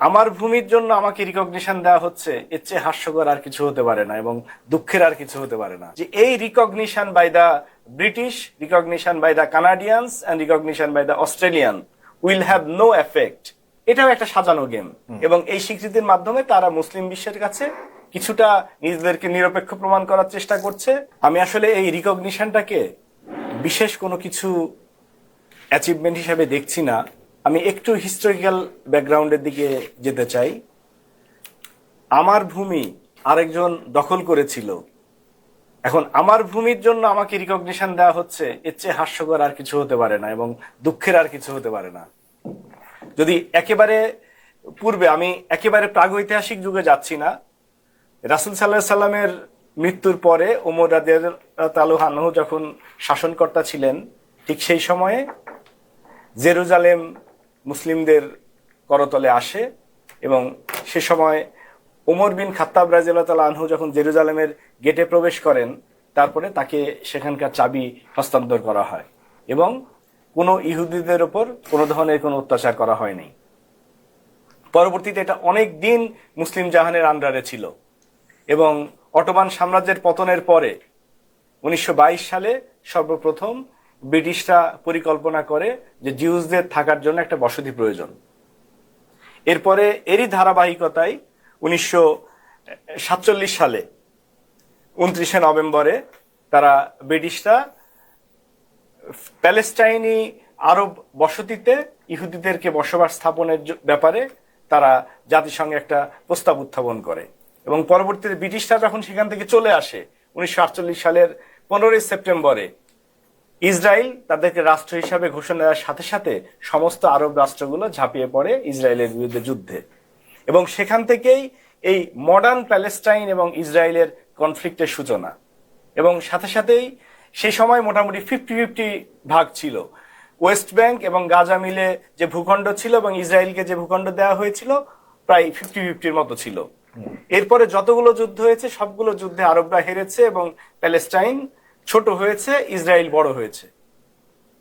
আমার ভূমির জন্য আমাকে রিকগনিশন দেওয়া হচ্ছে এর চেয়ে হাস্যকর আর কিছু হতে পারে না এবং দুঃখের আর কিছু হতে পারে না। যে এই recognition by the British recognition by the Canadians and recognition by the Australian will have no effect এটাও একটা সাজানো গেম এবং এই স্বীকৃতির মাধ্যমে তারা মুসলিম বিশ্বের কাছে কিছুটা নিজেদেরকে নিরপেক্ষ প্রমাণ করার চেষ্টা করছে। আমি আসলে এই রিকগনিশনটাকে বিশেষ কোনো কিছু অ্যাচিভমেন্ট হিসেবে দেখছি না। আমি একটু হিস্টোরিক্যাল ব্যাকগ্রাউন্ডের দিকে যেতে চাই। আমার ভূমি আরেকজন দখল করেছিল। এখন আমার ভূমির জন্য আমাকে রিকগনিশন দেওয়া হচ্ছে, এর চেয়ে হাস্যকর আর কিছু হতে পারে না এবং দুঃখের আর কিছু হতে পারে না। যদি একেবারে পূর্বে আমি একেবারে প্রাগৈতিহাসিক যুগে যাচ্ছি না, রাসুল সাল্লাহ সাল্লামের মৃত্যুর পরে ওমর তালুহানহু যখন শাসনকর্তা ছিলেন, ঠিক সেই সময়ে জেরুজালেম মুসলিমদের করতলে আসে এবং সে সময় ওমর বিন খাত্তাব রাজিয়াল্লাহ আনহু যখন জেরুজালেমের গেটে প্রবেশ করেন, তারপরে তাকে সেখানকার চাবি হস্তান্তর করা হয় এবং কোনো ইহুদিদের ওপর কোনো ধরনের কোনো অত্যাচার করা হয়নি। পরবর্তীতে এটা অনেক দিন মুসলিম জাহানের আন্ডারে ছিল এবং অটোমান সাম্রাজ্যের পতনের পরে উনিশশো বাইশ সালে সর্বপ্রথম ব্রিটিশরা পরিকল্পনা করে যে জিউসদের থাকার জন্য একটা বসতি প্রয়োজন। এরপরে এরই ধারাবাহিকতায় উনিশশো সাতচল্লিশ সালে, উনত্রিশে নভেম্বরে তারা ব্রিটিশরা প্যালেস্টাইনি আরব বসতিতে ইহুদিদেরকে বসবাস স্থাপনের ব্যাপারে তারা জাতিসংঘে একটা প্রস্তাব উত্থাপন করে এবং পরবর্তীতে ব্রিটিশরা যখন সেখান থেকে চলে আসে, উনিশশো আটচল্লিশ সালের পনেরোই সেপ্টেম্বরে ইসরায়েল তাদেরকে রাষ্ট্র হিসাবে ঘোষণা দেওয়ার সাথে সাথে সমস্ত আরব রাষ্ট্রগুলো ঝাঁপিয়ে পড়ে ইসরায়েলের বিরুদ্ধে যুদ্ধে। এবং সেখান থেকেই এই মডার্ন প্যালেস্টাইন এবং ইসরায়েলের কনফ্লিক্টের সূচনা। এবং সাথে সাথেই সেই সময় মোটামুটি ফিফটি ফিফটি ভাগ ছিল। ওয়েস্ট ব্যাংক এবং গাজা মিলে যে ভূখণ্ড ছিল এবং ইসরায়েলকে যে ভূখণ্ড দেওয়া হয়েছিল প্রায় ফিফটি ফিফটির মতো ছিল। এরপরে যতগুলো যুদ্ধ হয়েছে সবগুলো যুদ্ধে আরবরা হেরেছে এবং প্যালেস্টাইন ছোট হয়েছে, ইসরায়েল বড় হয়েছে।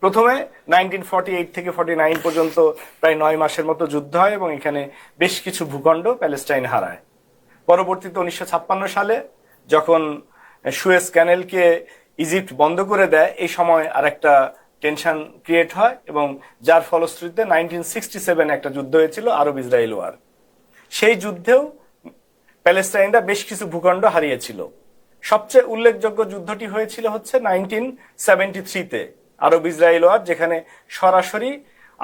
প্রথমে নাইনটিন ফর্টি এইট থেকে ফর্টি নাইন পর্যন্ত প্রায় নয় মাসের মতো যুদ্ধ হয় এবং এখানে বেশ কিছু ভূখণ্ড প্যালেস্টাইন হারায়। পরবর্তীতে উনিশশো ছাপ্পান্ন সালে যখন সুয়েজ ক্যানেলকে ইজিপ্ট বন্ধ করে দেয়, এই সময় আর একটা টেনশন ক্রিয়েট হয় এবং যার ফলশ্রুতিতে নাইনটিন সিক্সটি সেভেন একটা যুদ্ধ হয়েছিল আরব ইসরায়েল ওয়ার। সেই যুদ্ধেও প্যালেস্টাইনরা বেশ কিছু ভূখণ্ড হারিয়েছিল। সবচেয়ে উল্লেখযোগ্য যুদ্ধটি হয়েছিল হচ্ছে নাইনটিন সেভেন্টি থ্রিতে আরব ইসরায়েল ওয়ার যেখানে সরাসরি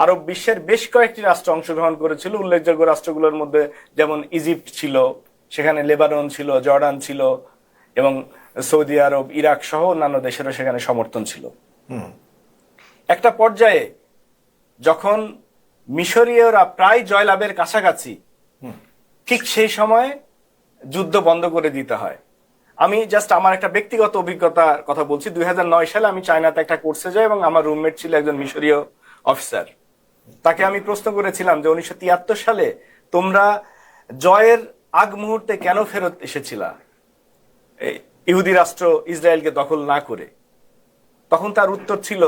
আরব বিশ্বের বেশ কয়েকটি রাষ্ট্র অংশগ্রহণ করেছিল। উল্লেখযোগ্য রাষ্ট্রগুলোর মধ্যে যেমন ইজিপ্ট ছিল সেখানে লেবানন ছিল জর্ডান ছিল এবং সৌদি আরব ইরাক সহ অন্যান্য দেশেরও সেখানে সমর্থন ছিল। একটা পর্যায়ে যখন মিশরীয়রা প্রায় জয়লাভের কাছাকাছি ঠিক সেই সময় যুদ্ধ বন্ধ করে দিতে হয়। আমি জাস্ট আমার একটা ব্যক্তিগত অভিজ্ঞতার কথা বলছি। দুই হাজার নয় সালে আমি চায়নাতে একটা কোর্সে যাই এবং আমার রুমমেট ছিল একজন মিশরীয় অফিসার তাকে আমি প্রশ্ন করেছিলাম যে, উনিশশো তিয়াত্তর সালে তোমরা জয়ের আগ মুহূর্তে কেন ফেরত এসেছিলা? ইহুদি রাষ্ট্র ইসরায়েলকে দখল না করে। তখন তার উত্তর ছিল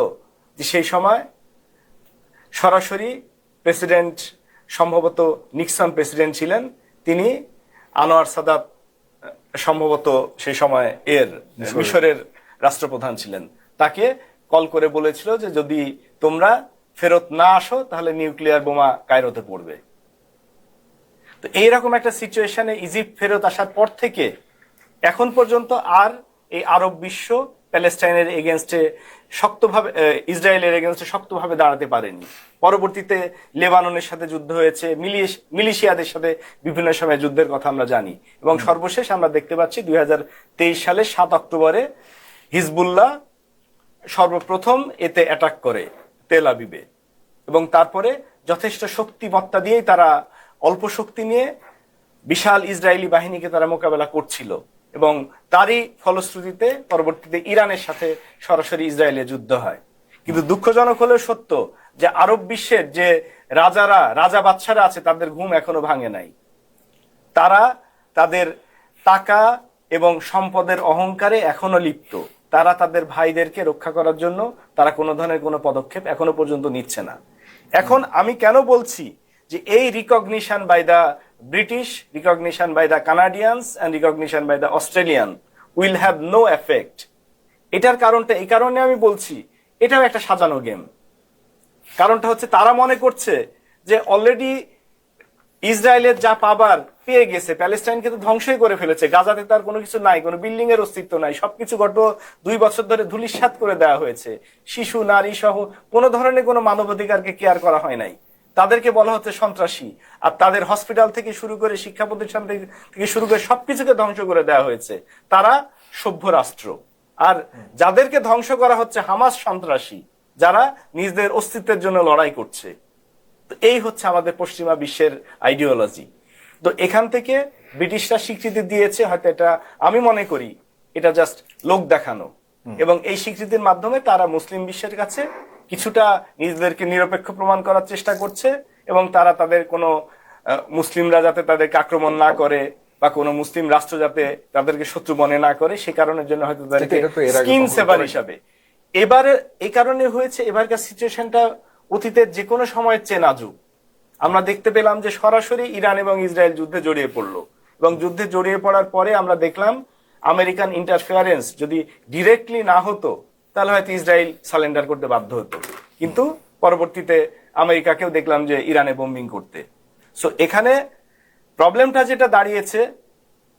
যে, সেই সময় সরাসরি প্রেসিডেন্ট সম্ভবত নিক্সন প্রেসিডেন্ট ছিলেন। তিনি আনোয়ার সাদাত সম্ভবত সেই সময় এর মিশরের রাষ্ট্রপ্রধান ছিলেন। তাকে কল করে বলেছিল যে যদি তোমরা ফেরত না আসো তাহলে নিউক্লিয়ার বোমা কায়রোতে পড়বে। তো এইরকম একটা সিচুয়েশনে ইজিপ্ট ফেরত আসার পর থেকে এখন পর্যন্ত আর এই আরব বিশ্ব প্যালেস্টাইনের এগেনস্টে শক্তভাবে ইসরায়েলের এগেনস্টে শক্তভাবে দাঁড়াতে পারেনি। পরবর্তীতে লেবাননের সাথে যুদ্ধ হয়েছে মিলিশ- মিলিশিয়াদের সাথে বিভিন্ন সময় যুদ্ধের কথা আমরা জানি। এবং সর্বশেষ আমরা দেখতে পাচ্ছি দুই সালের সাত অক্টোবরে হিজবুল্লাহ সর্বপ্রথম এতে অ্যাটাক করে তেল আবিবে। এবং তারপরে যথেষ্ট শক্তিমত্তা দিয়েই তারা অল্প শক্তি নিয়ে বিশাল ইসরায়েলি বাহিনীকে তারা মোকাবেলা করছিল। এবং তারই ফলশ্রুতিতে পরবর্তীতে ইরানের সাথে সরাসরি ইসরায়েলের যুদ্ধ হয়। কিন্তু দুঃখজনক হলেও সত্য যে আরব বিশ্বের যে রাজারা, রাজা বাচ্চারা আছে, তাদের ঘুম এখনও ভাঙে নাই। তারা তাদের টাকা এবং সম্পদের অহংকারে এখনও লিপ্ত। তারা তাদের ভাইদেরকে রক্ষা করার জন্য তারা কোনো ধরনের কোনো পদক্ষেপ এখনও পর্যন্ত নিচ্ছে না। এখন আমি কেন বলছি যে এই recognition by the British recognition by the Canadians and recognition by the Australian will have no effect এটার কারণটা, এই কারণে আমি বলছি, এটাও একটা সাজানো গেম কারণটা হচ্ছে, তারা মনে করছে যে অলরেডি ইসরায়েলের যা পাবার পেয়ে গেছে, প্যালেস্টাইনকে তো ধ্বংসই করে ফেলেছে, গাজাতে তার কোনো কিছু নাই, কোনো বিল্ডিং এর অস্তিত্ব নাই, সবকিছু গত দুই বছর ধরে ধুলিস্বাত করে দেওয়া হয়েছে। শিশু, নারী সহ কোনো ধরনের কোনো মানবাধিকারকে কেয়ার করা হয় নাই। তাদেরকে বলা হচ্ছে সন্ত্রাসী। আর তাদের হসপিটাল থেকে শুরু করে শিক্ষা প্রতিষ্ঠান থেকে শুরু করে সবকিছুকে ধ্বংস করে দেওয়া হয়েছে। তারা সভ্য রাষ্ট্র। আর যাদেরকে ধ্বংস করা হচ্ছে হামাস সন্ত্রাসী যারা নিজেদের অস্তিত্বের জন্য লড়াই করছে। তো এই হচ্ছে আমাদের পশ্চিমা বিশ্বের আইডিওলজি তো এখান থেকে ব্রিটিশরা স্বীকৃতি দিয়েছে হয়তো এটা আমি মনে করি এটা জাস্ট লোক দেখানো। এবং এই স্বীকৃতির মাধ্যমে তারা মুসলিম বিশ্বের কাছে কিছুটা নিজেদেরকে নিরপেক্ষ প্রমাণ করার চেষ্টা করছে এবং তারা তাদের কোনো মুসলিমরা যাতে তাদেরকে আক্রমণ না করে বা কোনো মুসলিম রাষ্ট্র যাতে তাদেরকে শত্রু মনে না করে সে কারণের জন্য হয়তো তাদেরকে স্কিন সেভার হিসাবে। এবারে এই কারণে হয়েছে এবারকার সিচুয়েশনটা অতীতের যে কোনো সময়ের চেয়ে নাজুক। আমরা দেখতে পেলাম যে সরাসরি ইরান এবং ইসরায়েল যুদ্ধে জড়িয়ে পড়ল এবং যুদ্ধে জড়িয়ে পড়ার পরে আমরা দেখলাম আমেরিকান ইন্টারফেয়ারেন্স যদি ডিরেক্টলি না হতো তাহলে হয়তো ইসরায়েল সালেন্ডার করতে বাধ্য হতো। কিন্তু পরবর্তীতে আমেরিকাকেও দেখলাম যে ইরানে বোম্বিং করতে। সো এখানে প্রবলেমটা যেটা দাঁড়িয়েছে,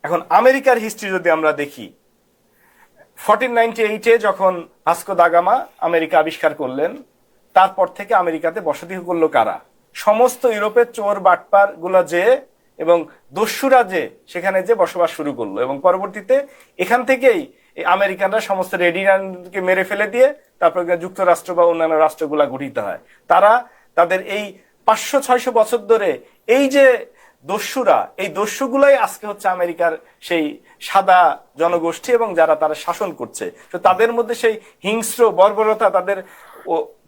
এখন আমেরিকার হিস্ট্রি যদি আমরা দেখি ফোরটিন নাইনটি এইটে যখন ভাস্কো দাগামা আমেরিকা আবিষ্কার করলেন, তারপর থেকে আমেরিকাতে বসতি করল কারা? সমস্ত ইউরোপের চোর বাটপারগুলো যে এবং দস্যুরা যে, সেখানে যে বসবাস শুরু করল। এবং পরবর্তীতে এখান থেকেই আমেরিকানরা সমস্ত রেডিয়ানকে মেরে ফেলে দিয়ে তারপর যুক্তরাষ্ট্র বা অন্যান্য রাষ্ট্রগুলা গঠিত হয়। তারা তাদের এই পাঁচশো, ছয়শো বছর ধরে এই যে দস্যুরা, এই দস্যুগুলাই আজকে হচ্ছে আমেরিকার সেই সাদা জনগোষ্ঠী এবং যারা তারা শাসন করছে। তো তাদের মধ্যে সেই হিংস্র বর্বরতা তাদের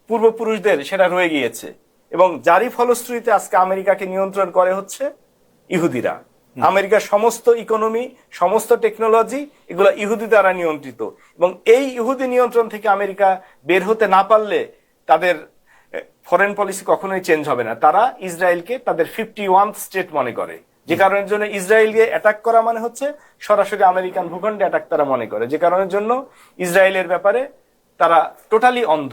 পূর্বপুরুষদের সেটা রয়ে গিয়েছে। এবং যারই ফলশ্রুতিতে আজকে আমেরিকাকে নিয়ন্ত্রণ করে হচ্ছে ইহুদিরা। আমেরিকার সমস্ত ইকোনমি, সমস্ত টেকনোলজি এগুলো ইহুদি দ্বারা নিয়ন্ত্রিত। এবং এই ইহুদি নিয়ন্ত্রণ থেকে আমেরিকা বের হতে না পারলে তাদের ফরেন পলিসি কখনোই চেঞ্জ হবে না। তারা ইসরায়েলকে তাদের ফিফটি ওয়ান স্টেট মনে করে। যে কারণের জন্য ইসরায়েলকে অ্যাটাক করা মানে হচ্ছে সরাসরি আমেরিকান ভূখণ্ডে অ্যাটাক তারা মনে করে। যে কারণের জন্য ইসরায়েলের ব্যাপারে তারা টোটালি অন্ধ।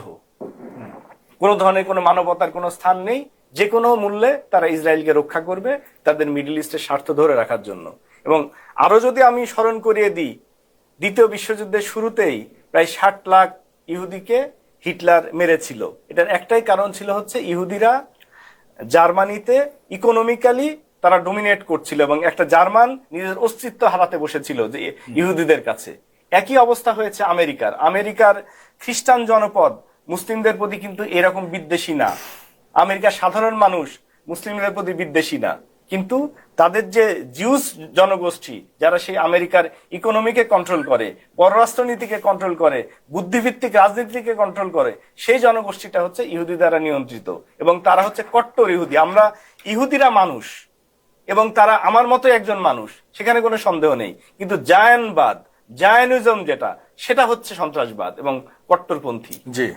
কোনো ধরনের কোনো মানবতার কোনো স্থান নেই। যে কোনো মূল্যে তারা ইসরায়েলকে রক্ষা করবে তাদের মিডল ইস্টের স্বার্থ ধরে রাখার জন্য। এবং আরও যদি আমি স্মরণ করিয়ে দিই, দ্বিতীয় বিশ্বযুদ্ধের শুরুতেই প্রায় ষাট লাখ ইহুদিকে হিটলার মেরেছিল। এটার একটাই কারণ ছিল হচ্ছে ইহুদিরা জার্মানিতে ইকোনমিক্যালি তারা ডোমিনেট করছিল এবং একটা জার্মান নিজের অস্তিত্ব হারাতে বসেছিল যে ইহুদিদের কাছে। একই অবস্থা হয়েছে আমেরিকার। আমেরিকার খ্রিস্টান জনপদ মুসলিমদের প্রতি কিন্তু এরকম বিদ্বেষী না। আমেরিকার সাধারণ মানুষ, মুসলিমদের প্রতি বিদ্বেষী না। কিন্তু তাদের যে জিউস জনগোষ্ঠী, যারা সেই আমেরিকার ইকোনমিকে কন্ট্রোল করে, পররাষ্ট্রনীতিকে কন্ট্রোল করে বুদ্ধিভিত্তিক রাজনীতিকে কন্ট্রোল করে, সেই জনগোষ্ঠীটা হচ্ছে ইহুদি দ্বারা নিয়ন্ত্রিত। এবং তারা হচ্ছে কট্টর ইহুদি। আমরা ইহুদিরা মানুষ, এবং তারা আমার মতো একজন মানুষ, সেখানে কোনো সন্দেহ নেই। কিন্তু জায়ানবাদ, জায়ানিজম যেটা, সেটা হচ্ছে সন্ত্রাসবাদ এবং কট্টরপন্থী। জি।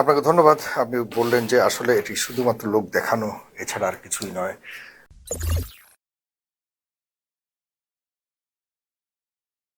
আপনাকে ধন্যবাদ। আপনি বললেন যে আসলে এটি শুধুমাত্র লোক দেখানো এছাড়া আর কিছুই নয়।